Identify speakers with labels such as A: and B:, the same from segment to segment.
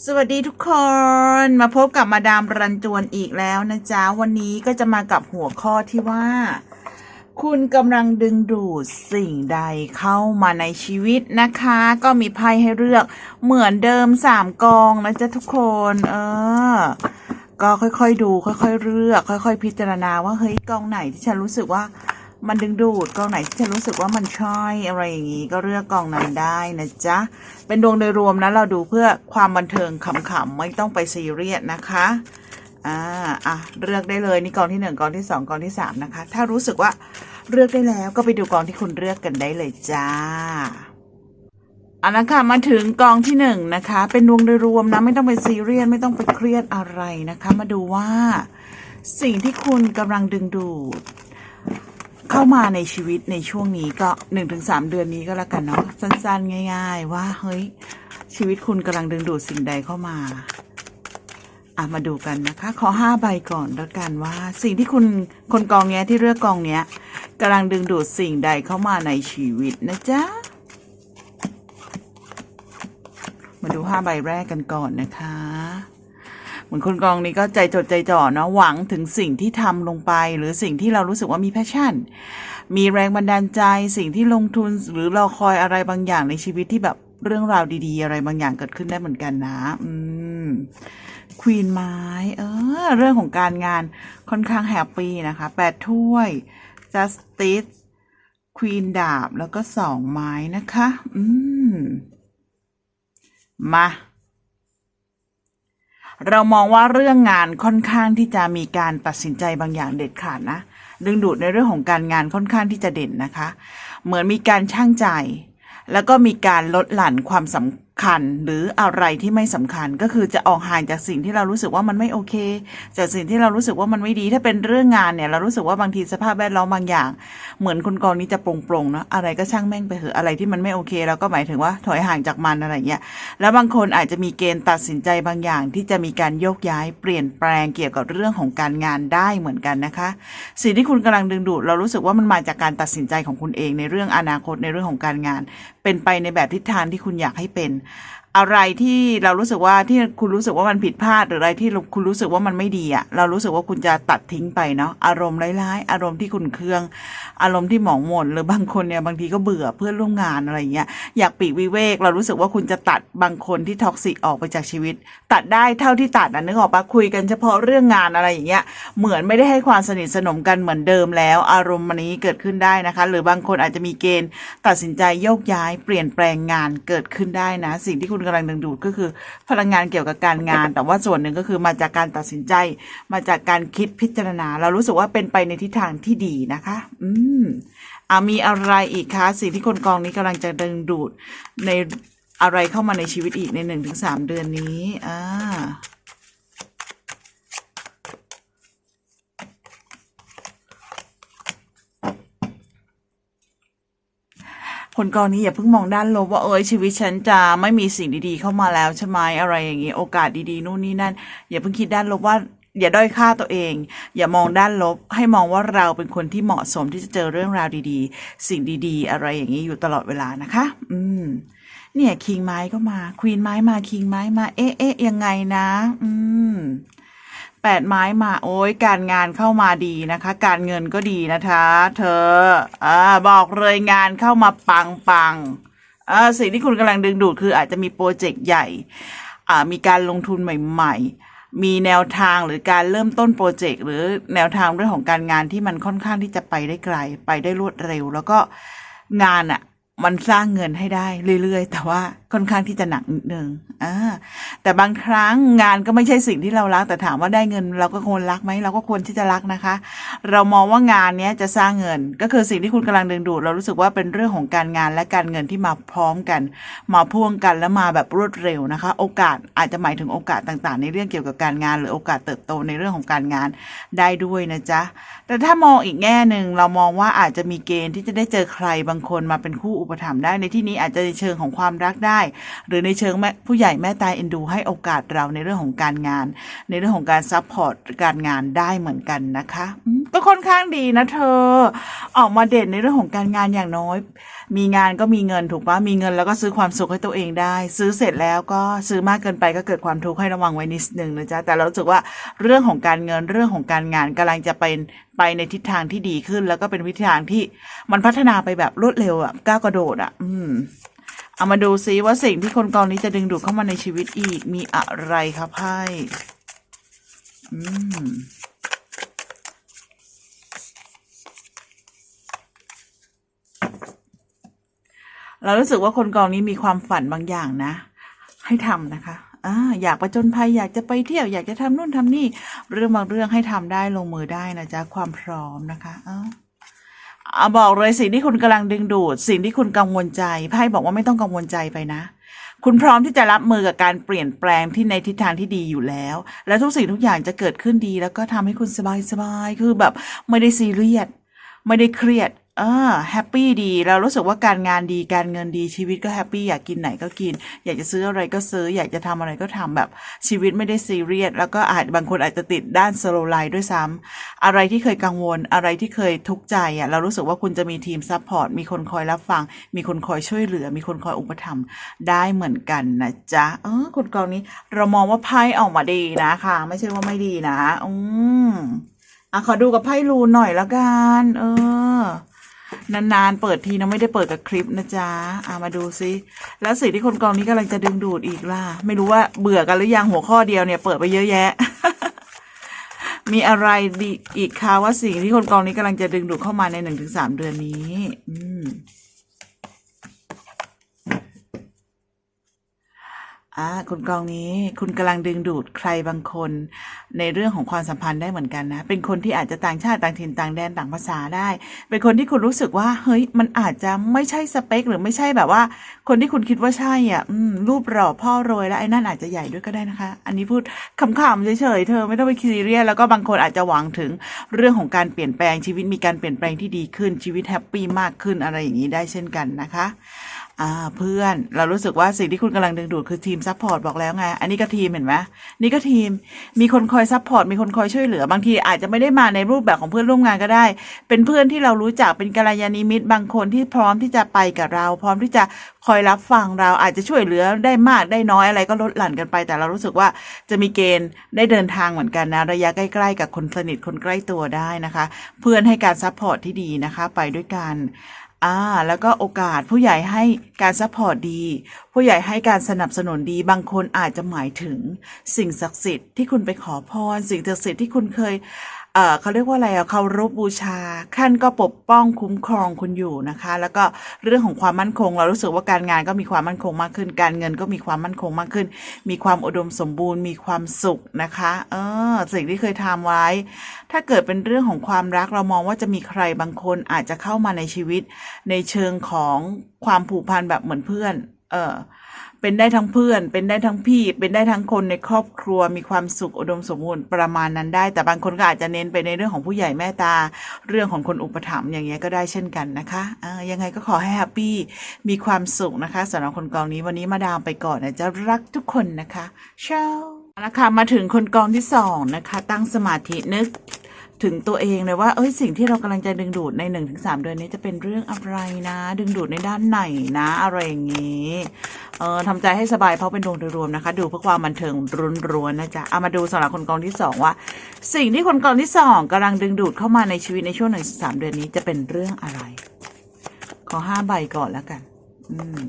A: สวัสดีทุกคนมาพบกับมาดามรันจวนอีกแล้วนะจ๊ะ วันนี้ก็จะมากับหัวข้อที่ว่า คุณกำลังดึงดูดสิ่งใดเข้ามาในชีวิตนะคะ ก็มีไพ่ให้เลือกเหมือนเดิมสามกองนะจ๊ะทุกคน เออ ก็ค่อยๆดู ค่อยๆเลือก ค่อย ๆ พิจารณาว่าเฮ้ยกองไหนที่ฉันรู้สึกว่า มันดึงดูดกองไหนที่ฉันรู้สึกว่ามันช่อะไรอย่างนี้ก็เลือกกองนั้นได้นะจ๊ะ เป็นดวงโดยรวมนะเราดูเพื่อความบันเทิงขำๆไม่ต้องไปซีเรียสนะคะอ่าอะเลือกได้เลยนี่กองที่หนึ่งกองที่สองกองที่สามนะคะ ถ้ารู้สึกว่าเลือกได้แล้วก็ไปดูกองที่คุณเลือกกันได้เลยจ้าเอาละค่ะมาถึงกองที่หนึ่งนะคะ เป็นดวงโดยรวมนะไม่ต้องไปซีเรียสไม่ต้องไปเครียดอะไรนะคะ มาดูว่า สิ่งที่คุณกำลังดึงดูด เข้ามาในชีวิตในช่วงนี้ก็หนึ่งถึงสามเดือนนี้ก็แล้วกันเนาะสั้นๆ ง่าย ๆ ว่าเฮ้ยชีวิตคุณกำลังดึงดูดสิ่งใดเข้ามาอะมาดูกันนะคะ ขอห้าใบก่อนแล้วกันว่า สิ่งที่คุณคนกองเนี้ยที่เลือกกองเนี้ยกำลังดึงดูดสิ่งใดเข้ามาในชีวิตนะจ๊ะมาดูห้าใบแรกกันก่อนนะคะ มือนคนกองนี้ก็ใจจดใจจ่อเนาะหวังถึงสิ่งที่ทำลงไป หรือสิ่งที่เรารู้สึกว่ามีแพชชั่น มีแรงบันดาลใจสิ่งที่ลงทุนหรือเราคอยอะไรบางอย่างในชีวิตที่แบบเรื่องราวดีๆ อะไรบางอย่างเกิดขึ้นได้เหมือนกันนะ อืมควีนไม้เออ เรื่องของการงานค่อนข้างแฮปปี้นะคะแปดถ้วย justice ควีนดาบแล้วก็สองไม้นะคะ อืม มา เรามองว่าเรื่องงานค่อนข้างที่จะมีการตัดสินใจบางอย่างเด็ดขาดนะ ดึงดูดในเรื่องของการงานค่อนข้างที่จะเด่นนะคะ เหมือนมีการช่างใจ แล้วก็มีการลดหลั่นความสำ คัญหรืออะไรที่ไม่สำคัญก็คือจะออกห่างจากสิ่งที่เรารู้สึกว่ามันไม่โอเค จากสิ่งที่เรารู้สึกว่ามันไม่ดีถ้าเป็นเรื่องงานเนี่ย เรารู้สึกว่าบางทีสภาพแวดล้อมบางอย่าง เหมือนคนกองนี้จะโปร่งๆเนาะอะไรก็ช่างแม่งไปเถอะอะไรที่มันไม่โอเคเราก็หมายถึงว่าถอยห่างจากมันอะไรเงี้ยแล้วบางคนอาจจะมีเกณฑ์ตัดสินใจบางอย่าง ที่จะมีการโยกย้ายเปลี่ยนแปลงเกี่ยวกับเรื่องของการงานได้เหมือนกันนะคะ สิ่งที่คุณกำลังดึงดูดเรารู้สึกว่ามันมาจากการตัดสินใจของคุณเองในเรื่องอนาคตในเรื่องของการงานเป็นไปในแบบทิศทางที่คุณอยากให้เป็น อะไรที่เรารู้สึกว่าที่คุณรู้สึกว่ามันผิดพลาดหรืออะไรที่คุณรู้สึกว่ามันไม่ดีอะเรารู้สึกว่าคุณจะตัดทิ้งไปเนาะอารมณ์ร้ายๆ อารมณ์ที่คุณเคือง อารมณ์ที่หมองหม่นหรือบางคนเนี่ยบางทีก็เบื่อเพื่อนร่วมงานอะไรเงี้ยอยากปีกวิเวก เรารู้สึกว่าคุณจะตัดบางคนที่ท็อกซิกออกไปจากชีวิต ตัดได้เท่าที่ตัดนะนึกออกปะคุยกันเฉพาะเรื่องงานอะไรอย่างเงี้ยเหมือนไม่ได้ให้ความสนิทสนมกันเหมือนเดิมแล้ว อารมณ์มันนี้เกิดขึ้นได้นะคะ หรือบางคนอาจจะมีเกณฑ์ ตัดสินใจโยกย้ายเปลี่ยนแปลงงานเกิดขึ้นได้นะ สิ่งที่คุณกำลังดึงดูดก็คือ พลังงานเกี่ยวกับการงาน แต่ว่าส่วนหนึ่งก็คือมาจากการตัดสินใจ มาจากการคิดพิจารณา เรารู้สึกว่าเป็นไปในทิศทางที่ดีนะคะ อืมอ่ามีอะไรอีกคะสิ่งที่คนกองนี้กำลังจะดึงดูดในอะไรเข้ามาในชีวิตอีกในหนึ่งถึงสามเดือนนี้อ่า คนกองนี้อย่าเพิ่งมองด้านลบว่าเอ้ยชีวิตฉันจะไม่มีสิ่งดีๆเข้ามาแล้วใช่ไหมอะไรอย่างนี้โอกาสดีๆนู่นนี่นั่น อย่าเพิ่งคิดด้านลบว่าอย่าด้อยค่าตัวเอง อย่ามองด้านลบ ให้มองว่าเราเป็นคนที่เหมาะสมที่จะเจอเรื่องราวดีๆ สิ่งดีๆ อะไรอย่างนี้อยู่ตลอดเวลานะคะ อืม เนี่ยคิงไม้ก็มาควีนไม้มาคิงไม้มา เอ๊ะเอ๊ะยังไงนะ อืม แปดไม้มาโอ้ยการงานเข้ามาดีนะคะ การเงินก็ดีนะคะ เธออ่าบอกเลยงานเข้ามาปังปังอ่าสิ่งที่คุณกำลังดึงดูดคืออาจจะมีโปรเจกต์ใหญ่อ่ามีการลงทุนใหม่ ๆ มีแนวทางหรือการเริ่มต้นโปรเจกต์หรือแนวทางเรื่องของการงานที่มันค่อนข้างที่จะไปได้ไกล ไปได้รวดเร็ว แล้วก็งานอะมันสร้างเงินให้ได้เรื่อยๆ แต่ว่า ค่อนข้างที่จะหนักนิดนึงอ่าแต่บางครั้งงานก็ไม่ใช่สิ่งที่เรารัก แต่ถามว่าได้เงิน เราก็ควรรักไหมเราก็ควรที่จะรักนะคะ เรามองว่างานเนี้ยจะสร้างเงิน ก็คือสิ่งที่คุณกำลังดึงดูด เรารู้สึกว่าเป็นเรื่องของการงานและการเงินที่มาพร้อมกัน มาพ่วงกันและมาแบบรวดเร็วนะคะ โอกาสอาจจะหมายถึงโอกาสต่างๆ ในเรื่องเกี่ยวกับการงาน หรือโอกาสเติบโตในเรื่องของการงานได้ด้วยนะจ๊ะแต่ถ้ามองอีกแง่หนึ่งเรามองว่าอาจจะมีเกณฑ์ที่จะได้เจอใครบางคนมาเป็นคู่อุปถัมภ์ได้ในที่นี้อาจจะในเชิงของความรักได้หรือในเชิงแม่ผู้ใหญ่แม่ตายเอ็นดู ให้โอกาสเราในเรื่องของการงาน ในเรื่องของการซัพพอร์ตการงานได้เหมือนกันนะคะก็ค่อนข้างดีนะเธอ ออกมาเด่นในเรื่องของการงานอย่างน้อย มีงานก็มีเงินถูกปะมีเงินแล้วก็ซื้อความสุขให้ตัวเองได้ ซื้อเสร็จแล้วก็ซื้อมากเกินไปก็เกิดความทุกข์ให้ระวังไว้นิดนึงนะจ๊ะแต่เรารู้สึกว่าเรื่องของการเงินเรื่องของการงานกำลังจะเป็นไปในทิศทางที่ดีขึ้น แล้วก็เป็นทิศทางที่มันพัฒนาไปแบบรวดเร็วอะก้าวกระโดดอะอืม เอามาดูซิว่าสิ่งที่คนกองนี้จะดึงดูดเข้ามาในชีวิตอีกมีอะไรครับไพ่อืมเรารู้สึกว่าคนกองนี้มีความฝันบางอย่างนะ ให้ทำนะคะอ่าอยากประจนภัยอยากจะไปเที่ยว อยากจะทำนู่นทำนี่ เรื่องบางเรื่องให้ทำได้ลงมือได้นะจ๊ะความพร้อมนะคะอ้า เอาบอกเลยสิ่งที่คุณกำลังดึงดูด สิ่งที่คุณกังวลใจไพ่บอกว่าไม่ต้องกังวลใจไปนะ คุณพร้อมที่จะรับมือกับการเปลี่ยนแปลงที่ในทิศทางที่ดีอยู่แล้ว และทุกสิ่งทุกอย่างจะเกิดขึ้นดี แล้วก็ทำให้คุณสบายสบายคือแบบไม่ได้ซีเรียสไม่ได้เครียด เออแฮปปี้ดีเรารู้สึกว่าการงานดีการเงินดีชีวิตก็แฮปปี้อยากกินไหนก็กิน อยากจะซื้ออะไรก็ซื้อ อยากจะทำอะไรก็ทำแบบชีวิตไม่ได้ซีเรียสแล้วก็อาจบางคนอาจจะติดด้านสโลไลน์ด้วยซ้ำอะไรที่เคยกังวลอะไรที่เคยทุกข์ใจอะเรารู้สึกว่าคุณจะมีทีมซัพพอร์ตมีคนคอยรับฟัง มีคนคอยช่วยเหลือ มีคนคอยอุปถัมภ์ได้เหมือนกันนะจ๊ะเออคนกองนี้เรามองว่าไพ่ออกมาดีนะคะไม่ใช่ว่าไม่ดีนะอืมอะขอดูกับไพ่รูนหน่อยละกัน เออ นานๆ เปิดทีนะไม่ได้เปิดกับคลิปนะจ๊ะอะมาดูซิ แล้วสิ่งที่คนกองนี้กำลังจะดึงดูดอีกล่ะ ไม่รู้ว่าเบื่อกันหรือยังหัวข้อเดียวเนี่ยเปิดไปเยอะแยะ มีอะไรดีอีกคะว่าสิ่งที่คนกองนี้กำลังจะดึงดูดเข้ามาในหนึ่งถึงสามเดือนนี้ อืม อ่าคุณกองนี้คุณกำลังดึงดูดใครบางคน ในเรื่องของความสัมพันธ์ได้เหมือนกันนะ เป็นคนที่อาจจะต่างชาติต่างถิ่นต่างแดนต่างภาษาได้ เป็นคนที่คุณรู้สึกว่า เฮ้ย มันอาจจะไม่ใช่สเปค หรือไม่ใช่แบบว่า คนที่คุณคิดว่าใช่อะ อืม รูปหล่อพ่อรวยแล้วไอ้นั่นอาจจะใหญ่ด้วยก็ได้นะคะ อันนี้พูดขำๆเฉยๆเธอไม่ต้องไปซีเรียสแล้วก็บางคนอาจจะหวังถึงเรื่องของการเปลี่ยนแปลงชีวิตมีการเปลี่ยนแปลงที่ดีขึ้นชีวิตแฮปปี้มากขึ้นอะไรอย่างนี้ได้เช่นกันนะคะ อ่าเพื่อนเรารู้สึกว่าสิ่งที่คุณกำลังดึงดูดคือทีมซัพพอร์ตบอกแล้วไง อันนี้ก็ทีมเห็นไหมนี่ก็ทีมมีคนคอยซัพพอร์ตมีคนคอยช่วยเหลือบางทีอาจจะไม่ได้มาในรูปแบบของเพื่อนร่วมงานก็ได้ เป็นเพื่อนที่เรารู้จักเป็นกัลยาณมิตรบางคนที่พร้อมที่จะไปกับเรา พร้อมที่จะคอยรับฟังเราอาจจะช่วยเหลือได้มากได้น้อยอะไรก็ลดหลั่นกันไป แต่เรารู้สึกว่าจะมีเกณฑ์ได้เดินทางเหมือนกันนะระยะใกล้ ๆ กับคนสนิทคนใกล้ตัวได้นะคะ เพื่อนให้การซัพพอร์ตที่ดีนะคะ ไปด้วยกัน อ่า แล้วก็โอกาสผู้ใหญ่ให้การซัพพอร์ตดี ผู้ใหญ่ให้การสนับสนุนดี บางคนอาจจะหมายถึง สิ่งศักดิ์สิทธิ์ที่คุณไปขอพร สิ่งศักดิ์สิทธิ์ที่คุณเคย เอ่อเขาเรียกว่าอะไรอะเคารพบูชาท่านก็ปกป้องคุ้มครองคุณอยู่นะคะ แล้วก็เรื่องของความมั่นคง เรารู้สึกว่าการงานก็มีความมั่นคงมากขึ้น การเงินก็มีความมั่นคงมากขึ้น มีความอุดมสมบูรณ์ มีความสุขนะคะ เออสิ่งที่เคยทำไว้ ถ้าเกิดเป็นเรื่องของความรักเรามองว่าจะมีใครบางคนอาจจะเข้ามาในชีวิต ในเชิงของความผูกพันแบบเหมือนเพื่อน เออเป็นได้ทั้งเพื่อน เป็นได้ทั้งพี่ เป็นได้ทั้งคนในครอบครัว มีความสุขอุดมสมบูรณ์ประมาณนั้นได้ แต่บางคนก็อาจจะเน้นไปในเรื่องของผู้ใหญ่แม่ตา เรื่องของคนอุปถัมภ์อย่างเงี้ยก็ได้เช่นกันนะคะเออยังไงก็ขอให้แฮปปี้มีความสุขนะคะสำหรับคนกองนี้วันนี้มาดามไปก่อนนะจะรักทุกคนนะคะเช้านะคะมาถึงคนกองที่สองนะคะ ตั้งสมาธินึก ถึงตัวเองเลยว่า เอ้ยสิ่งที่เรากำลังจะดึงดูดในหนึ่งถึงสามเดือนนี้จะเป็นเรื่องอะไรนะ ดึงดูดในด้านไหนนะ อะไรอย่างนี้เออทำใจให้สบายเพราะเป็นดวงโดยรวมนะคะ ดูเพื่อความบันเทิงรุนร้วนนะจ๊ะเอามาดูสำหรับคนกองที่สองว่า สิ่งที่คนกองที่สองกำลังดึงดูดเข้ามาในชีวิตในช่วงหนึ่งถึงสามเดือนนี้จะเป็นเรื่องอะไร ขอห้าใบก่อนแล้วกัน อืม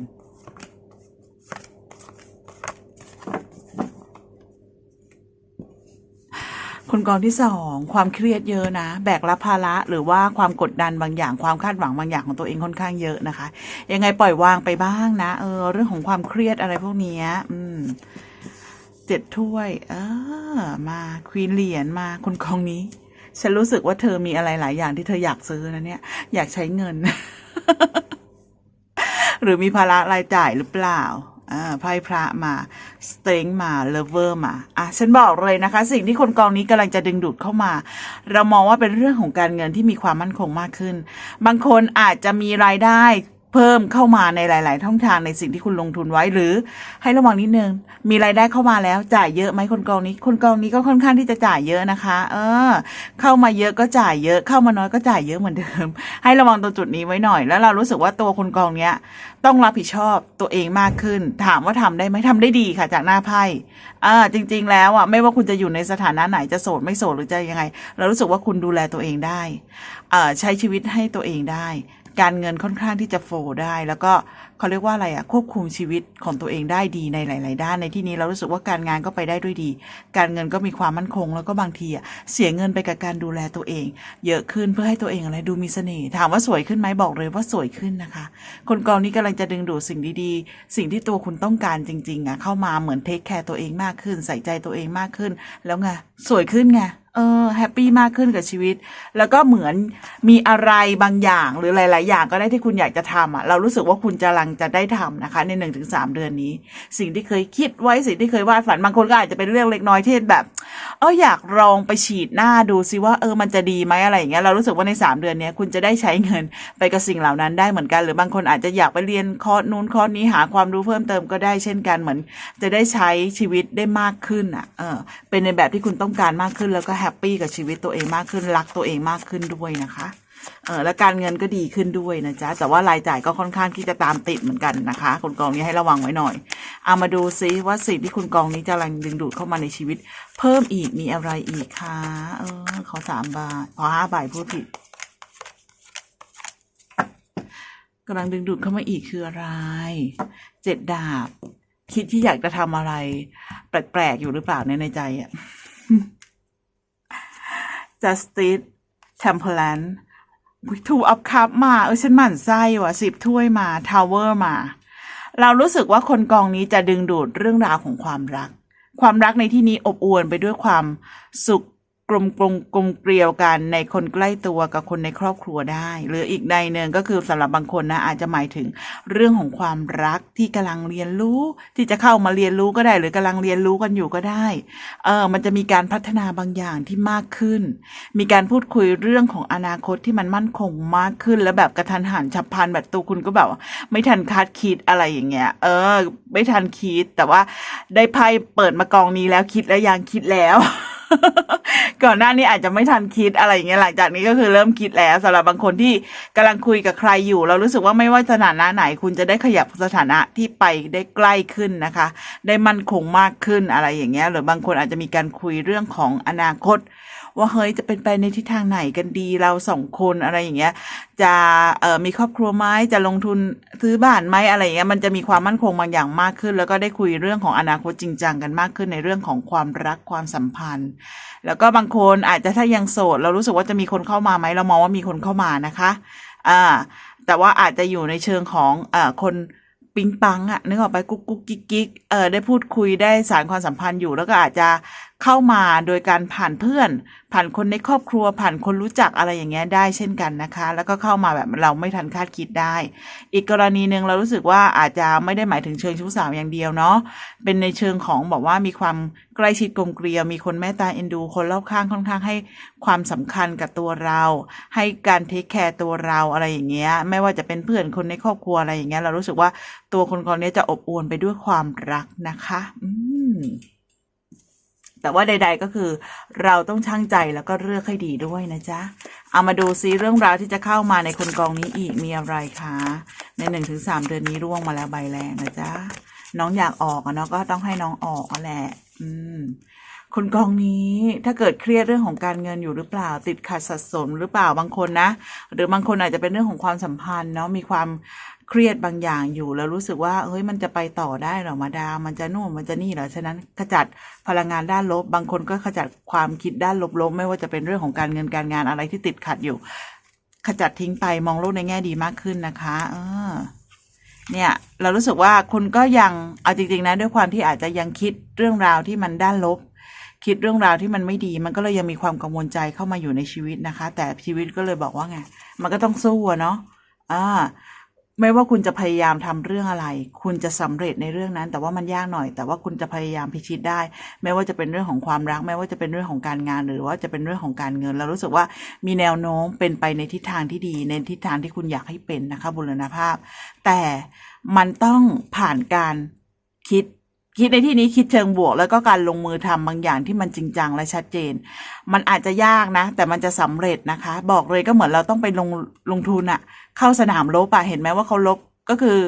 A: คนกองที่สองความเครียดเยอะนะ แบกรับภาระหรือว่าความกดดันบางอย่างความคาดหวังบางอย่างของตัวเองค่อนข้างเยอะนะคะ ยังไงปล่อยวางไปบ้างนะ เออ เรื่องของความเครียดอะไรพวกนี้อืมเจ็ดถ้วย เออ มาควีนเหรียญมาคนกองนี้ ฉันรู้สึกว่าเธอมีอะไรหลายอย่างที่เธออยากซื้อนะเนี่ย อยากใช้เงิน หรือมีภาระรายจ่ายหรือเปล่า อ่าไพ่พระมาสเต็งมาเลเวอร์มาอะฉันบอกเลยนะคะ สิ่งที่คนกองนี้กำลังจะดึงดูดเข้ามา เรามองว่าเป็นเรื่องของการเงินที่มีความมั่นคงมากขึ้น บางคนอาจจะมีรายได้ เพิ่มเข้ามาในหลาย ๆ ท่องทางในสิ่งที่คุณลงทุนไว้หรือ ให้ระวังนิดนึง มีรายได้เข้ามาแล้วจ่ายเยอะไหมคนกองนี้ คนกองนี้ก็ค่อนข้างที่จะจ่ายเยอะนะคะ เออ เข้ามาเยอะก็จ่ายเยอะเข้ามาน้อยก็จ่ายเยอะเหมือนเดิม ให้ระวังตรงจุดนี้ไว้หน่อย แล้วเรารู้สึกว่าตัวคนกองเนี้ย ต้องรับผิดชอบตัวเองมากขึ้น ถามว่าทำได้ไหมทำได้ดีค่ะ จากหน้าไพ่อ่าจริง ๆ แล้วอะไม่ว่าคุณจะอยู่ในสถานะไหนจะโสดไม่โสดหรือจะยังไง เรารู้สึกว่าคุณดูแลตัวเองได้อ่าใช้ชีวิตให้ตัวเองได้ การเงินค่อนข้างที่จะโฟลได้ แล้วก็เขาเรียกว่าอะไรอะควบคุมชีวิตของตัวเองได้ดีในหลาย ๆ ด้านในที่นี้เรารู้สึกว่าการงานก็ไปได้ด้วยดี การเงินก็มีความมั่นคง แล้วก็บางทีอะเสียเงินไปกับการดูแลตัวเอง เยอะขึ้นเพื่อให้ตัวเองอะไรดูมีเสน่ห์ถามว่าสวยขึ้นไหมบอกเลยว่าสวยขึ้นนะคะ คนกองนี้กำลังจะดึงดูดสิ่งดี ๆ สิ่งที่ตัวคุณต้องการจริง ๆอะเข้ามาเหมือนเทคแคร์ตัวเองมากขึ้น ใส่ใจตัวเองมากขึ้น แล้วไงสวยขึ้นไง เออแฮปปี้มากขึ้นกับชีวิต แล้วก็เหมือนมีอะไรบางอย่างหรือหลาย ๆ อย่างก็ได้ที่คุณอยากจะทำอะเรารู้สึกว่าคุณจะกำลังจะได้ทำนะคะ ในหนึ่งถึงสามเดือนนี้ สิ่งที่เคยคิดไว้สิ่งที่เคยวาดฝันบางคนก็อาจจะเป็นเรื่องเล็กน้อยที่แบบเอออยากลองไปฉีดหน้าดูซิว่าเออมันจะดีไหมอะไรอย่างเงี้ยเรารู้สึกว่าในสามเดือนนี้คุณจะได้ใช้เงินไปกับสิ่งเหล่านั้นได้เหมือนกัน หรือบางคนอาจจะอยากไปเรียนคอร์สนู้นคอร์สนี้หาความรู้เพิ่มเติมก็ได้เช่นกันเหมือน จะได้ใช้ชีวิตได้มากขึ้นอะเออเป็นในแบบที่คุณต้องการมากขึ้นแล้วก็แฮปปี้กับชีวิตตัวเองมากขึ้นรักตัวเองมากขึ้นด้วยนะคะเออและการเงินก็ดีขึ้นด้วยนะจ๊ะแต่ว่ารายจ่ายก็ค่อนข้างที่จะตามติดเหมือนกันนะคะคนกองนี้ให้ระวังไว้หน่อยเอามาดูซิว่าสิ่งที่คุณกองนี้จะกำลังดึงดูดเข้ามาในชีวิต เพิ่มอีกมีอะไรอีกคะเออขอสามบาทขอห้าบาทพูดผิดกำลังดึงดูดเข้ามาอีกคืออะไรเจ็ดดาบ คิดที่อยากจะทำอะไร แปลกๆอยู่หรือเปล่าในในใจอะ justice temperance ถูอัพคัพมาเออฉันหมั่นไส้ว่ะสิบถ้วยมาทาวเวอร์มา เรารู้สึกว่าคนกองนี้จะดึงดูดเรื่องราวของความรัก ความรักในที่นี้อบอวลไปด้วยความสุข กลมกลมกลมเกลียวกันในคนใกล้ตัวกับคนในครอบครัวได้ หรืออีกในหนึ่งก็คือสำหรับบางคนนะอาจจะหมายถึงเรื่องของความรักที่กำลังเรียนรู้ ที่จะเข้ามาเรียนรู้ก็ได้ หรือกำลังเรียนรู้กันอยู่ก็ได้เออมันจะมีการพัฒนาบางอย่างที่มากขึ้น มีการพูดคุยเรื่องของอนาคตที่มันมั่นคงมากขึ้น แล้วแบบกระทันหันฉับพลันแบบตัวคุณก็แบบไม่ทันคาดคิดอะไรอย่างเงี้ยเออ ไม่ทันคิดแต่ว่าได้ไพ่เปิดมากองนี้แล้วคิดแล้วยังคิดแล้ว ก่อนหน้านี้อาจจะไม่ทันคิดอะไรอย่างเงี้ยหลังจากนี้ก็คือเริ่มคิดแล้วสำหรับบางคนที่กำลังคุยกับใครอยู่ เรารู้สึกว่าไม่ว่าสถานะไหน คุณจะได้ขยับสถานะที่ไปได้ใกล้ขึ้นนะคะ ได้มั่นคงมากขึ้นอะไรอย่างเงี้ยหรือบางคนอาจจะมีการคุยเรื่องของอนาคต ว่าเฮ้ยจะเป็นไปในทิศทางไหนกันดีเราสองคนอะไรอย่างเงี้ย จะเอ่อมีครอบครัวไหมจะลงทุนซื้อบ้านไหมอะไรอย่างเงี้ยมันจะมีความมั่นคงบางอย่างมากขึ้น แล้วก็ได้คุยเรื่องของอนาคตจริงจังกันมากขึ้นในเรื่องของความรักความสัมพันธ์ แล้วก็บางคนอาจจะถ้ายังโสด เรารู้สึกว่าจะมีคนเข้ามาไหมเรามองว่ามีคนเข้ามานะคะอ่าแต่ว่าอาจจะอยู่ในเชิงของเอ่อคนปิ๊งปังอะนึกออกไปกุ๊กกุ๊กกิ๊กกิ๊กเออได้พูดคุยได้สารความสัมพันธ์อยู่แล้วก็อาจจะ เข้ามาโดยการผ่านเพื่อน ผ่านคนในครอบครัวผ่านคนรู้จักอะไรอย่างเงี้ยได้เช่นกันนะคะ แล้วก็เข้ามาแบบเราไม่ทันคาดคิดได้ อีกกรณีหนึ่งเรารู้สึกว่าอาจจะไม่ได้หมายถึงเชิงชู้สาวอย่างเดียวเนาะเป็นในเชิงของบอกว่ามีความใกล้ชิดกลมเกลียวมีคนแม่ตาเอ็นดู คนรอบข้างค่อนข้างให้ความสำคัญกับตัวเรา ให้การเทคแคร์ตัวเราอะไรอย่างเงี้ยไม่ว่าจะเป็นเพื่อนคนในครอบครัวอะไรอย่างเงี้ยเรารู้สึกว่าตัวคนคนนี้จะอบอวลไปด้วยความรักนะคะ อืม แต่ว่าใด ๆก็คือ เราต้องช่างใจแล้วก็เลือกให้ดีด้วยนะจ๊ะ เอามาดูซิเรื่องราวที่จะเข้ามาในคนกองนี้อีกมีอะไรคะในหนึ่งถึงสามเดือนนี้ร่วงมาแล้วใบแรงนะจ๊ะน้องอยากออกอะเนาะก็ต้องให้น้องออกอะแหละ อืมคนกองนี้ถ้าเกิดเครียดเรื่องของการเงินอยู่หรือเปล่า ติดขัดสัดสนหรือเปล่าบางคนนะ หรือบางคนอาจจะเป็นเรื่องของความสัมพันธ์เนาะมีความ เครียดบางอย่างอยู่แล้วรู้สึกว่าเฮ้ยมันจะไปต่อได้หรอมาดามมันจะนู่นมันจะนี่หรอฉะนั้นขจัดพลังงานด้านลบ บางคนก็ขจัดความคิดด้านลบๆไม่ว่าจะเป็นเรื่องของการเงินการงานอะไรที่ติดขัดอยู่ ขจัดทิ้งไปมองโลกในแง่ดีมากขึ้นนะคะ เออ เนี่ย เรารู้สึกว่าคุณก็ยังเอาจริงๆนะด้วยความที่อาจจะยังคิดเรื่องราวที่มันด้านลบคิดเรื่องราวที่มันไม่ดี มันก็เลยยังมีความกังวลใจเข้ามาอยู่ในชีวิตนะคะ แต่ชีวิตก็เลยบอกว่าไง มันก็ต้องสู้เนาะอ่า ไม่ว่าคุณจะพยายามทำเรื่องอะไร คุณจะสำเร็จในเรื่องนั้น แต่ว่ามันยากหน่อย แต่ว่าคุณจะพยายามพิชิตได้ ไม่ว่าจะเป็นเรื่องของความรัก ไม่ว่าจะเป็นเรื่องของการงาน หรือว่าจะเป็นเรื่องของการเงิน เรารู้สึกว่ามีแนวโน้มเป็นไปในทิศทางที่ดี ในทิศทางที่คุณอยากให้เป็นนะคะบุรณภาพ แต่มันต้องผ่านการคิด คิดในที่นี้คิดเชิงบวก แล้วก็การลงมือทำบางอย่างที่มันจริงจังและชัดเจน มันอาจจะยากนะ แต่มันจะสำเร็จนะคะ บอกเลยก็เหมือนเราต้องไปลงลงทุนอะเข้าสนามรบอะเห็นไหมว่าเขารบก็คือ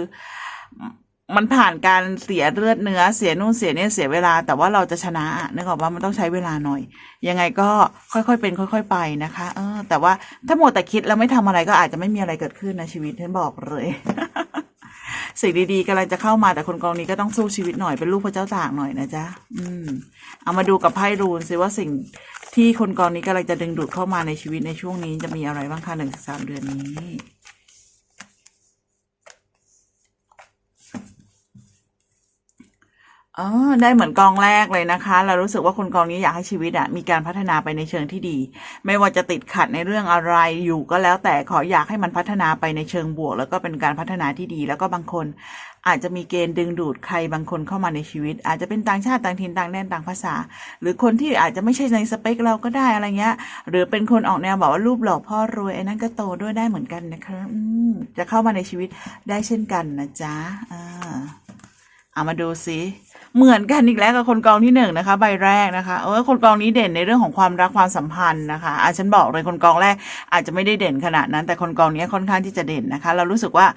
A: มันผ่านการเสียเลือดเนื้อ เสียนู่นเสียนี่เสียเวลา แต่ว่าเราจะชนะนึกออกว่ามันต้องใช้เวลาหน่อย ยังไงก็ค่อยๆเป็น ค่อย ๆ ไปนะคะ เออ แต่ว่าถ้าหมดแต่คิดแล้วไม่ทำอะไรก็อาจจะไม่มีอะไรเกิดขึ้นในชีวิตฉันบอกเลย สิ่งดีๆกำลังจะเข้ามาแต่คนกองนี้ก็ต้องสู้ชีวิตหน่อยเป็นลูกพระเจ้าต่างหน่อยนะจ๊ะอืม เอามาดูกับไพ่รูนสิว่าสิ่งที่คนกองนี้กำลังจะดึงดูดเข้ามาในชีวิตในช่วงนี้จะมีอะไรบ้างคะหนึ่งสามเดือนนี้ อ๋อได้เหมือนกองแรกเลยนะคะ เรารู้สึกว่าคนกองนี้อยากให้ชีวิตอะมีการพัฒนาไปในเชิงที่ดี ไม่ว่าจะติดขัดในเรื่องอะไรอยู่ก็แล้วแต่ขออยากให้มันพัฒนาไปในเชิงบวก แล้วก็เป็นการพัฒนาที่ดี แล้วก็บางคน อาจจะมีเกณฑ์ดึงดูดใครบางคนเข้ามาในชีวิต อาจจะเป็นต่างชาติต่างถิ่นต่างแดนต่างภาษา หรือคนที่อาจจะไม่ใช่ในสเปคเราก็ได้อะไรเงี้ย หรือเป็นคนออกแนวบอกว่ารูปหล่อพ่อรวยไอ้นั่นก็โตด้วยได้เหมือนกันนะคะจะเข้ามาในชีวิตได้เช่นกันนะจ๊ะอ่าเอามาดูสิ เหมือนกันอีกแล้วกับคนกองที่หนึ่งนะคะ ใบแรกนะคะ เออคนกองนี้เด่นในเรื่องของความรักความสัมพันธ์นะคะอะฉันบอกเลยคนกองแรกอาจจะไม่ได้เด่นขนาดนั้น แต่คนกองนี้ค่อนข้างที่จะเด่นนะคะ เรารู้สึกว่า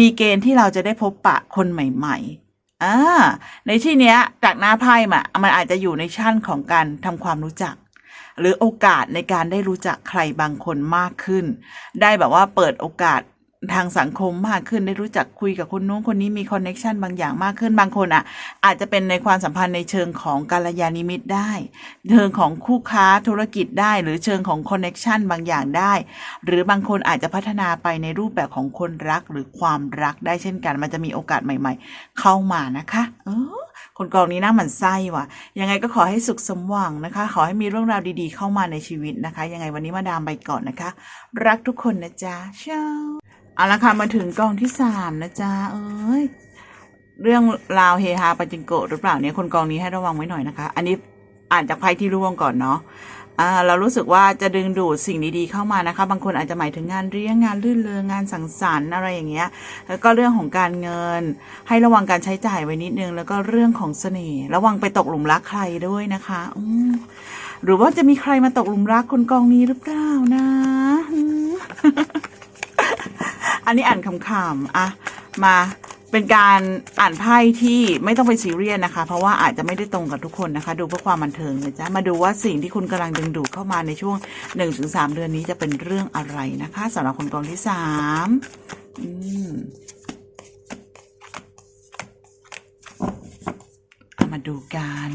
A: มีเกณฑ์ที่เราจะได้พบปะคนใหม่ ๆอ่าในที่เนี้ยจากหน้าไพ่มามันอาจจะอยู่ในชั้นของการทำความรู้จัก หรือโอกาสในการได้รู้จักใครบางคนมากขึ้น ได้แบบว่าเปิดโอกาส ทางสังคมมากขึ้นได้รู้จักคุยกับคนนู้นคนนี้มีคอนเน็ชันบางอย่างมากขึ้นบางคนอะ อาจจะเป็นในความสัมพันธ์ในเชิงของกัลยาณมิตได้ เชิงของคู่ค้าธุรกิจได้ หรือเชิงของคอนเน็ชันบางอย่างได้ หรือบางคนอาจจะพัฒนาไปในรูปแบบของคนรักหรือความรักได้เช่นกัน มันจะมีโอกาสใหม่ ๆ เข้ามานะคะ เออคนกองนี้น่าหมันไส้ว่ะ ยังไงก็ขอให้สุขสมหวังนะคะ ขอให้มีเรื่องราวดีๆ เข้ามาในชีวิตนะคะ ยังไงวันนี้มาดามไปก่อนนะคะ รักทุกคนนะจ๊ะเช้า เอาละค่ะมาถึงกองที่สามนะจ๊ะเอ้ยเรื่องราวเฮฮาปาจิงโกะหรือเปล่าเนี่ยคนกองนี้ให้ระวังไว้หน่อยนะคะ อันนี้อ่านจากไพ่ที่ร่วงก่อนเนาะอ่าเรารู้สึกว่าจะดึงดูดสิ่งดีๆเข้ามานะคะ บางคนอาจจะหมายถึงงานเลี้ยงงานลื่นเริงงานสังสรรค์อะไรอย่างเงี้ย แล้วก็เรื่องของการเงิน ให้ระวังการใช้จ่ายไว้นิดนึง แล้วก็เรื่องของเสน่ห์ระวังไปตกหลุมรักใครด้วยนะคะอืหรือว่าจะมีใครมาตกหลุมรักคนกองนี้หรือเปล่านะ อันนี้อ่านคำๆอะมาเป็นการอ่านไพ่ที่ไม่ต้องไปซีเรียสนะคะ เพราะว่าอาจจะไม่ได้ตรงกับทุกคนนะคะ ดูเพื่อความบันเทิงนะจ๊ะมาดูว่าสิ่งที่คุณกำลังดึงดูดเข้ามาในช่วง 1-3 เดือนนี้จะเป็นเรื่องอะไรนะคะสำหรับคนกองที่สามอืม มาดูกัน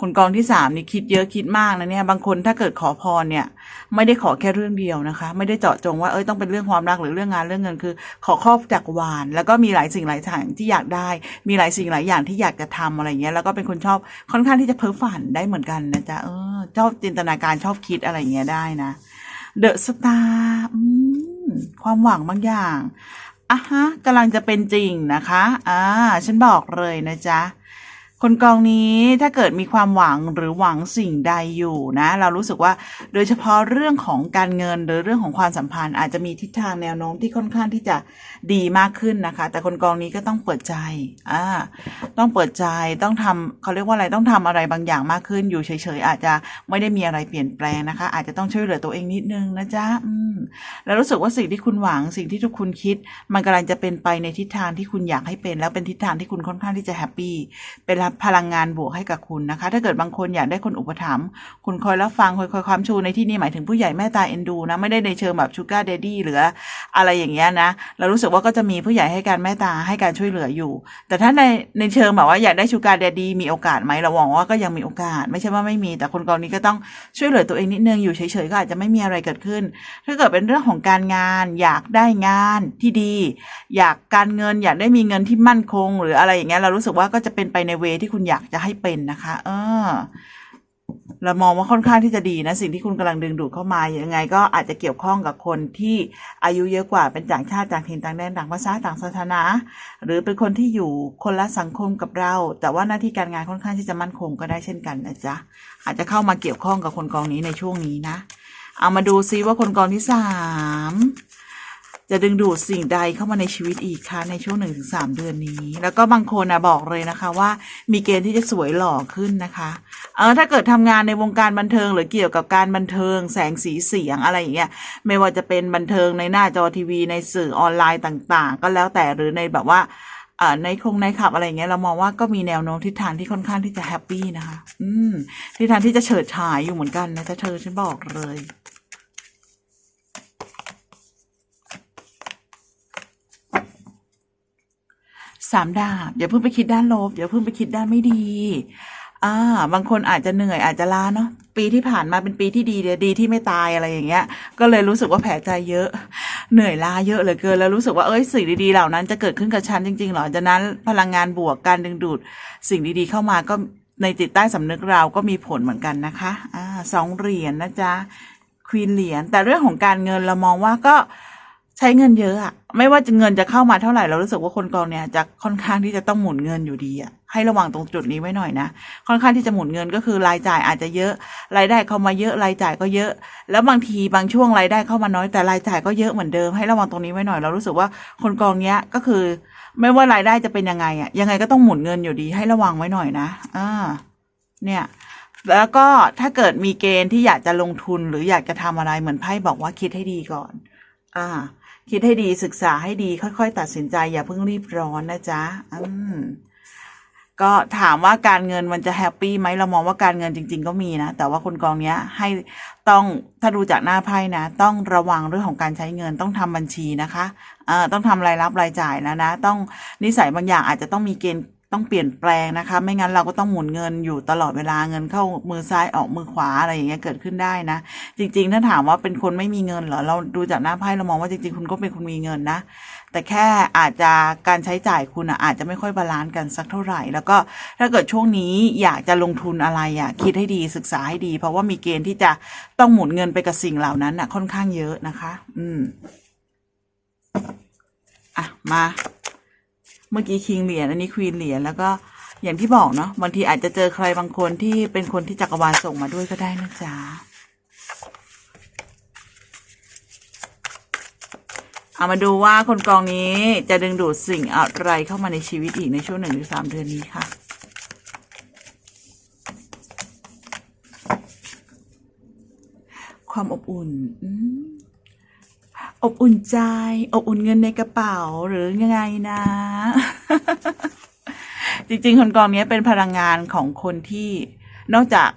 A: คนกองที่สามนี่คิดเยอะคิดมากนะเนี่ย บางคนถ้าเกิดขอพรเนี่ย ไม่ได้ขอแค่เรื่องเดียวนะคะ ไม่ได้เจาะจงว่าเอ้ยต้องเป็นเรื่องความรักหรือเรื่องงานเรื่องเงินคือ ขอครอบจักรวาลแล้วก็มีหลายสิ่งหลายอย่างที่อยากได้ มีหลายสิ่งหลายอย่างที่อยากจะทำอะไรเงี้ยแล้วก็เป็นคนชอบค่อนข้างที่จะเพ้อฝันได้เหมือนกันนะจ๊ะเออชอบจินตนาการชอบคิดอะไรเงี้ยได้นะเดอะสตาร์ความหวังบางอย่างอะฮะกำลังจะเป็นจริงนะคะ อ่า ฉันบอกเลยนะจ๊ะ คนกองนี้ถ้าเกิดมีความหวังหรือหวังสิ่งใดอยู่นะ เรารู้สึกว่าโดยเฉพาะเรื่องของการเงินหรือเรื่องของความสัมพันธ์ อาจจะมีทิศทางแนวโน้มที่ค่อนข้างที่จะดีมากขึ้นนะคะ แต่คนกองนี้ก็ต้องเปิดใจอ่าต้องเปิดใจต้องทำเขาเรียกว่าอะไรต้องทำอะไรบางอย่างมากขึ้นอยู่เฉยๆอาจจะไม่ได้มีอะไรเปลี่ยนแปลงนะคะ อาจจะต้องช่วยเหลือตัวเองนิดนึงนะจ๊ะอืมแล้วรู้สึกว่าสิ่งที่คุณหวังสิ่งที่ทุกคุณคิด มันกำลังจะเป็นไปในทิศทางที่คุณอยากให้เป็น แล้วเป็นทิศทางที่คุณค่อนข้างที่จะแฮปปี้เป็นพลังงานบวกให้กับคุณนะคะ ถ้าเกิดบางคนอยากได้คนอุปถัมภ์คุณคอยรับฟังคอยคอยความชูในที่นี้หมายถึงผู้ใหญ่แม่ตาเอ็นดูนะไม่ได้ในเชิงแบบชูการ์เดดี้หรืออะไรอย่างเงี้ยนะ เรารู้สึกว่าก็จะมีผู้ใหญ่ให้การแม่ตาให้การช่วยเหลืออยู่ แต่ถ้าในในเชิงแบบว่าอยากได้ชูการ์เดดี้มีโอกาสไหมเราหวังว่าก็ยังมีโอกาส ไม่ใช่ว่าไม่มี แต่คนกองนี้ก็ต้องช่วยเหลือตัวเองนิดนึงอยู่เฉยๆก็อาจจะไม่มีอะไรเกิดขึ้น ถ้าเกิดเป็นเรื่องของการงาน อยากได้งานที่ดี อยากการเงินอยากได้มีเงินที่มั่นคง หรืออะไรอย่างเงี้ยเรารู้สึกว่าก็จะเป็นไปในเวที่คุณอยากจะให้เป็นนะคะ เออเรามองว่าค่อนข้างที่จะดีนะ สิ่งที่คุณกำลังดึงดูดเข้ามายังไง ก็อาจจะเกี่ยวข้องกับคนที่อายุเยอะกว่าเป็นต่างชาติต่างถิ่นต่างแดนต่างภาษาต่างศาสนา หรือเป็นคนที่อยู่คนละสังคมกับเรา แต่ว่าหน้าที่การงานค่อนข้างที่จะมั่นคงก็ได้เช่นกันนะจ๊ะอาจจะเข้ามาเกี่ยวข้องกับคนกองนี้ในช่วงนี้นะ เอามาดูซิว่าคนกองที่สาม จะดึงดูดสิ่งใดเข้ามาในชีวิตอีกคะในช่วงหนึ่งถึงสามเดือนนี้ แล้วก็บางคนนะบอกเลยนะคะว่ามีเกณฑ์ที่จะสวยหล่อขึ้นนะคะเออถ้าเกิดทำงานในวงการบันเทิงหรือเกี่ยวกับการบันเทิง แสงสีเสียงอะไรอย่างเงี้ยไม่ว่าจะเป็นบันเทิงในหน้าจอทีวี ในสื่อออนไลน์ต่างๆ ก็แล้วแต่หรือในแบบว่าในคงในขับอะไรอย่างเงี้ยเรามองว่าก็มีแนวโน้มทิศทางที่ค่อนข้างที่จะแฮปปี้นะคะ อืมทิศทางที่จะเฉิดฉายอยู่เหมือนกันนะจะเธอฉันบอกเลย สามดาบ อย่าเพิ่งไปคิดด้านลบอย่าเพิ่งไปคิดด้านไม่ดีอ่าบางคนอาจจะเหนื่อยอาจจะล้าเนาะปีที่ผ่านมาเป็นปีที่ดีเลยดีที่ไม่ตายอะไรอย่างเงี้ย ก็เลยรู้สึกว่าแผลใจเยอะ เหนื่อยล้าเยอะเหลือเกินแล้วรู้สึกว่าเอ้ยสิ่งดีๆเหล่านั้นจะเกิดขึ้นกับฉันจริงๆหรอจากนั้นพลังงานบวกการดึงดูด สิ่งดีๆเข้ามาก็ในจิตใต้สำนึกเราก็มีผลเหมือนกันนะคะอ่าสองเหรียญนะจ๊ะควีนเหรียญแต่เรื่องของการเงินเรามองว่าก็ ใช้เงินเยอะอะไม่ว่าจะเงินจะเข้ามาเท่าไหร่เรารู้สึกว่าคนกองเนี่ยจะค่อนข้างที่จะต้องหมุนเงินอยู่ดีอะให้ระวังตรงจุดนี้ไว้หน่อยนะค่อนข้างที่จะหมุนเงินก็คือรายจ่ายอาจจะเยอะ รายได้เข้ามาเยอะรายจ่ายก็เยอะ แล้วบางทีบางช่วงรายได้เข้ามาน้อยแต่รายจ่ายก็เยอะเหมือนเดิมให้ระวังตรงนี้ไว้หน่อย เรารู้สึกว่าคนกองเนี้ยก็คือ ไม่ว่ารายได้จะเป็นยังไงอะยังไงก็ต้องหมุนเงินอยู่ดี ให้ระวังไว้หน่อยนะอ่าเนี่ยแล้วก็ถ้าเกิดมีเกณฑ์ที่อยากจะลงทุนหรืออยากจะทำอะไรเหมือนไพ่บอกว่าคิดให้ดีก่อน อ่า คิดให้ดีศึกษาให้ดีค่อยๆ ตัดสินใจ อย่าเพิ่งรีบร้อนนะจ๊ะอืมก็ถามว่าการเงินมันจะแฮปปี้ไหมเรามองว่าการเงินจริง ๆ ก็มีนะ แต่ว่าคนกองเนี้ยให้ต้องถ้าดูจากหน้าไพ่นะ ต้องระวังเรื่องของการใช้เงินต้องทำบัญชีนะคะเอ่อต้องทำรายรับรายจ่ายนะนะ ต้องนิสัยบางอย่างอาจจะต้องมีเกณฑ์ ต้องเปลี่ยนแปลงนะคะ ไม่งั้นเราก็ต้องหมุนเงินอยู่ตลอดเวลาเงินเข้ามือซ้ายออกมือขวาอะไรอย่างเงี้ยเกิดขึ้นได้นะ จริง ๆ ถ้าถามว่าเป็นคนไม่มีเงินเหรอเราดูจากหน้าไพ่เรามองว่าจริง ๆ คุณก็เป็นคนมีเงินนะ แต่แค่อาจจะการใช้จ่ายคุณอะอาจจะไม่ค่อยบาลานซ์กันสักเท่าไหร่ แล้วก็ถ้าเกิดช่วงนี้อยากจะลงทุนอะไรอะคิดให้ดีศึกษาให้ดี เพราะว่ามีเกณฑ์ที่จะต้องหมุนเงินไปกับสิ่งเหล่านั้นอะค่อนข้างเยอะนะคะ อืมอะมา เมื่อกี้คิงเหรียญอันนี้ควีนเหรียญแล้วก็อย่างที่บอกเนาะบางทีอาจจะเจอใครบางคนที่เป็นคนที่จักรวาลส่งมาด้วยก็ได้นะจ๊ะเอามาดูว่าคนกองนี้จะดึงดูดสิ่งอะไรเข้ามาในชีวิตอีกในช่วงหนึ่งถึงสามเดือนนี้ค่ะความอบอุ่น อบอุ่นใจ อบอุ่นเงินในกระเป๋าหรือยังไงนะ จริงๆ คนกองนี้เป็นพลังงานของคนที่นอกจาก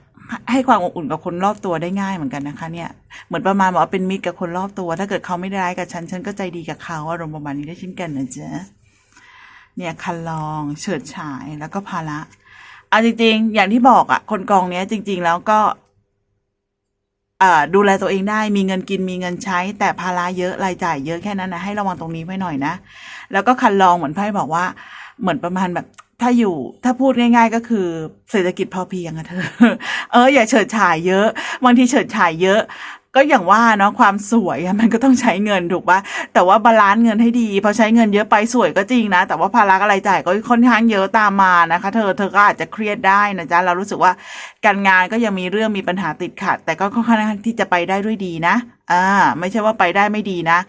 A: ให้ความอบอุ่นกับคนรอบตัวได้ง่ายเหมือนกันนะคะ เนี่ยเหมือนประมาณบอกว่าเป็นมิตรกับคนรอบตัว ถ้าเกิดเขาไม่ได้ร้ายกับฉันฉันก็ใจดีกับเขาอารมณ์ประมาณนี้ได้เช่นกันนะจ๊ะเนี่ยคันลอง เฉิดฉายแล้วก็ภาระเอาจริง ๆ อย่างที่บอกอะคนกองเนี้ยจริง ๆ แล้วก็ ดูแลตัวเองได้มีเงินกินมีเงินใช้ แต่ภาระเยอะรายจ่ายเยอะแค่นั้นนะให้ระวังตรงนี้ไว้หน่อยนะ แล้วก็คันลองเหมือนไพ่บอกว่า เหมือนประมาณแบบถ้าอยู่ถ้าพูดง่าย ๆ ก็คือเศรษฐกิจพอเพียงอะเธอ เอออย่าเฉิดฉายเยอะ บางทีเฉิดฉายเยอะ ก็อย่างว่าเนาะความสวยอะมันก็ต้องใช้เงินถูกปะแต่ว่าบาลานซ์เงินให้ดีพอใช้เงินเยอะไปสวยก็จริงนะ แต่ว่าภาระอะไรจ่ายก็ค่อนข้างเยอะตามมานะคะ เธอเธอก็อาจจะเครียดได้นะจ๊ะเรารู้สึกว่าการงานก็ยังมีเรื่องมีปัญหาติดขัด แต่ก็ค่อนข้างที่จะไปได้ด้วยดีนะอ่าไม่ใช่ว่าไปได้ไม่ดีนะ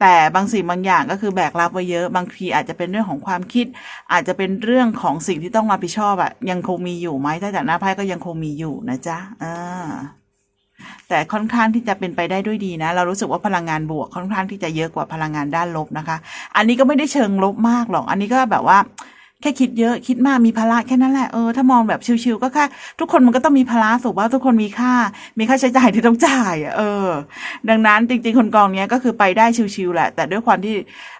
A: แต่บางสิ่งบางอย่างก็คือแบกรับไว้เยอะ บางทีอาจจะเป็นเรื่องของความคิด อาจจะเป็นเรื่องของสิ่งที่ต้องรับผิดชอบอะยังคงมีอยู่ไหมถ้าจากหน้าไพ่ก็ยังคงมีอยู่นะจ๊ะอ่า แต่ค่อนข้างที่จะเป็นไปได้ด้วยดีนะ เรารู้สึกว่าพลังงานบวกค่อนข้างที่จะเยอะกว่าพลังงานด้านลบนะคะ อันนี้ก็ไม่ได้เชิงลบมากหรอก อันนี้ก็แบบว่าแค่คิดเยอะคิดมากมีภาระแค่นั้นแหละเออถ้ามองแบบชิวๆก็แค่ทุกคนมันก็ต้องมีภาระถูกว่าทุกคนมีค่า มีค่าใช้จ่ายที่ต้องจ่ายเออ ดังนั้นจริง ๆ คนกองเนี้ยก็คือไปได้ชิวๆแหละ แต่ด้วยความที่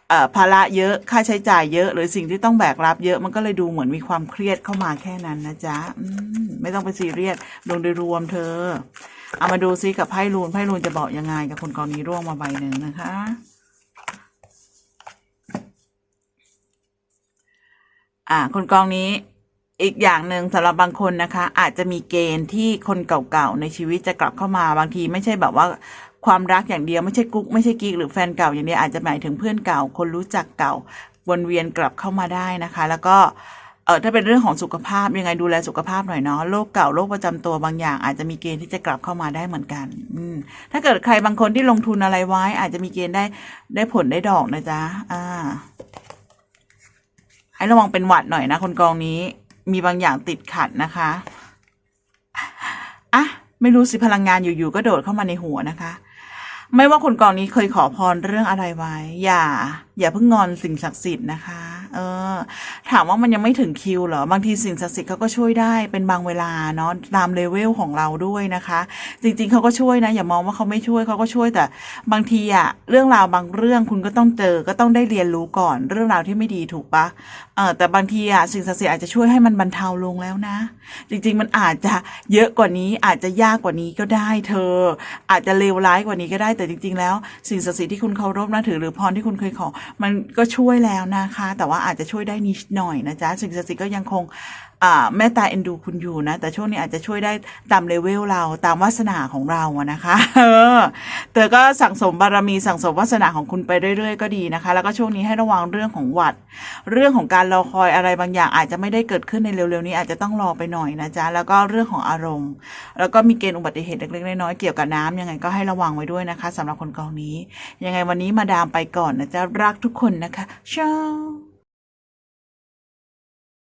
A: เอ่อภาระเยอะค่าใช้จ่ายเยอะ หรือสิ่งที่ต้องแบกรับเยอะมันก็เลยดูเหมือนมีความเครียดเข้ามาแค่นั้นนะจ๊ะมไม่ต้องไปซีเรียสลงโดยรวมเธอ เอามาดูซิกับไพ่รูนไพ่รูนจะบอกยังไงกับคนกองนี้ร่วงมาใบหนึ่งนะคะ อ่า คนกองนี้อีกอย่างหนึ่งสำหรับบางคนนะคะ อาจจะมีเกณฑ์ที่คนเก่าๆในชีวิตจะกลับเข้ามาบางทีไม่ใช่แบบว่าความรักอย่างเดียวไม่ใช่กุ๊กไม่ใช่กิ๊กหรือแฟนเก่าอย่างเดียวอาจจะหมายถึงเพื่อนเก่า คนรู้จักเก่าวนเวียนกลับเข้ามาได้นะคะ แล้วก็ ออถ้าเป็นเรื่องของสุขภาพยังไงดูแลสุขภาพหน่อยเนาะโรคเก่าโรคประจำตัวบางอย่าง อาจจะมีเกณฑ์ที่จะกลับเข้ามาได้เหมือนกัน อืม ถ้าเกิดใครบางคนที่ลงทุนอะไรไว้ อาจจะมีเกณฑ์ได้ได้ผลได้ดอกนะจ๊ะอ่า ให้ระวังเป็นหวัดหน่อยนะ คนกองนี้ มีบางอย่างติดขัดนะคะอะไม่รู้สิพลังงานอยู่ๆก็โดดเข้ามาในหัวนะคะไม่ว่าคนกองนี้เคยขอพรเรื่องอะไรไว้ อย่า อย่าเพิ่งงอนสิ่งศักดิ์สิทธิ์นะคะ เออ ถามว่ามันยังไม่ถึงคิวเหรอบางทีสิ่งศักดิ์สิทธิ์เขาก็ช่วยได้เป็นบางเวลาเนาะตามเลเวลของเราด้วยนะคะ จริงๆเขาก็ช่วยนะ อย่ามองว่าเขาไม่ช่วยเขาก็ช่วยแต่ บางทีอะเรื่องราวบางเรื่องคุณก็ต้องเจอก็ต้องได้เรียนรู้ก่อน เรื่องราวที่ไม่ดีถูกปะเออแต่บางทีอะสิ่งศักดิ์สิทธิ์อาจจะช่วยให้มันบรรเทาลงแล้วนะ จริง ๆ มันอาจจะเยอะกว่านี้อาจจะยากกว่านี้ก็ได้เธอ อาจจะเลวร้ายกว่านี้ก็ได้แต่จริง ๆ แล้ว สิ่งศักดิ์สิทธิ์ที่คุณเคารพนับถือหรือพรที่คุณเคยขอ มันก็ช่วยแล้วนะคะ แต่ว่าอาจจะช่วยได้นิดหน่อยนะจ๊ะสิ่งศักดิ์สิทธิ์ก็ยังคงแม่ตาเอ็นดูคุณอยู่นะ แต่ช่วงนี้อาจจะช่วยได้ตามเลเวลเราตามวาสนาของเราอะนะคะเออเธอก็สั่งสมบารมีสั่งสมวาสนาของคุณไปเรื่อยๆ ก็ดีนะคะ แล้วก็ช่วงนี้ให้ระวังเรื่องของหวัด เรื่องของการรอคอยอะไรบางอย่าง อาจจะไม่ได้เกิดขึ้นในเร็วๆนี้อาจจะต้องรอไปหน่อยนะจ๊ะแล้วก็เรื่องของอารมณ์ แล้วก็มีเกณฑ์อุบัติเหตุเล็กๆน้อยๆเกี่ยวกับน้ำยังไงก็ให้ระวังไว้ด้วยนะคะสำหรับคนกองนี้ ยังไงวันนี้มาดามไปก่อนนะจ๊ะรักทุกคนนะคะชา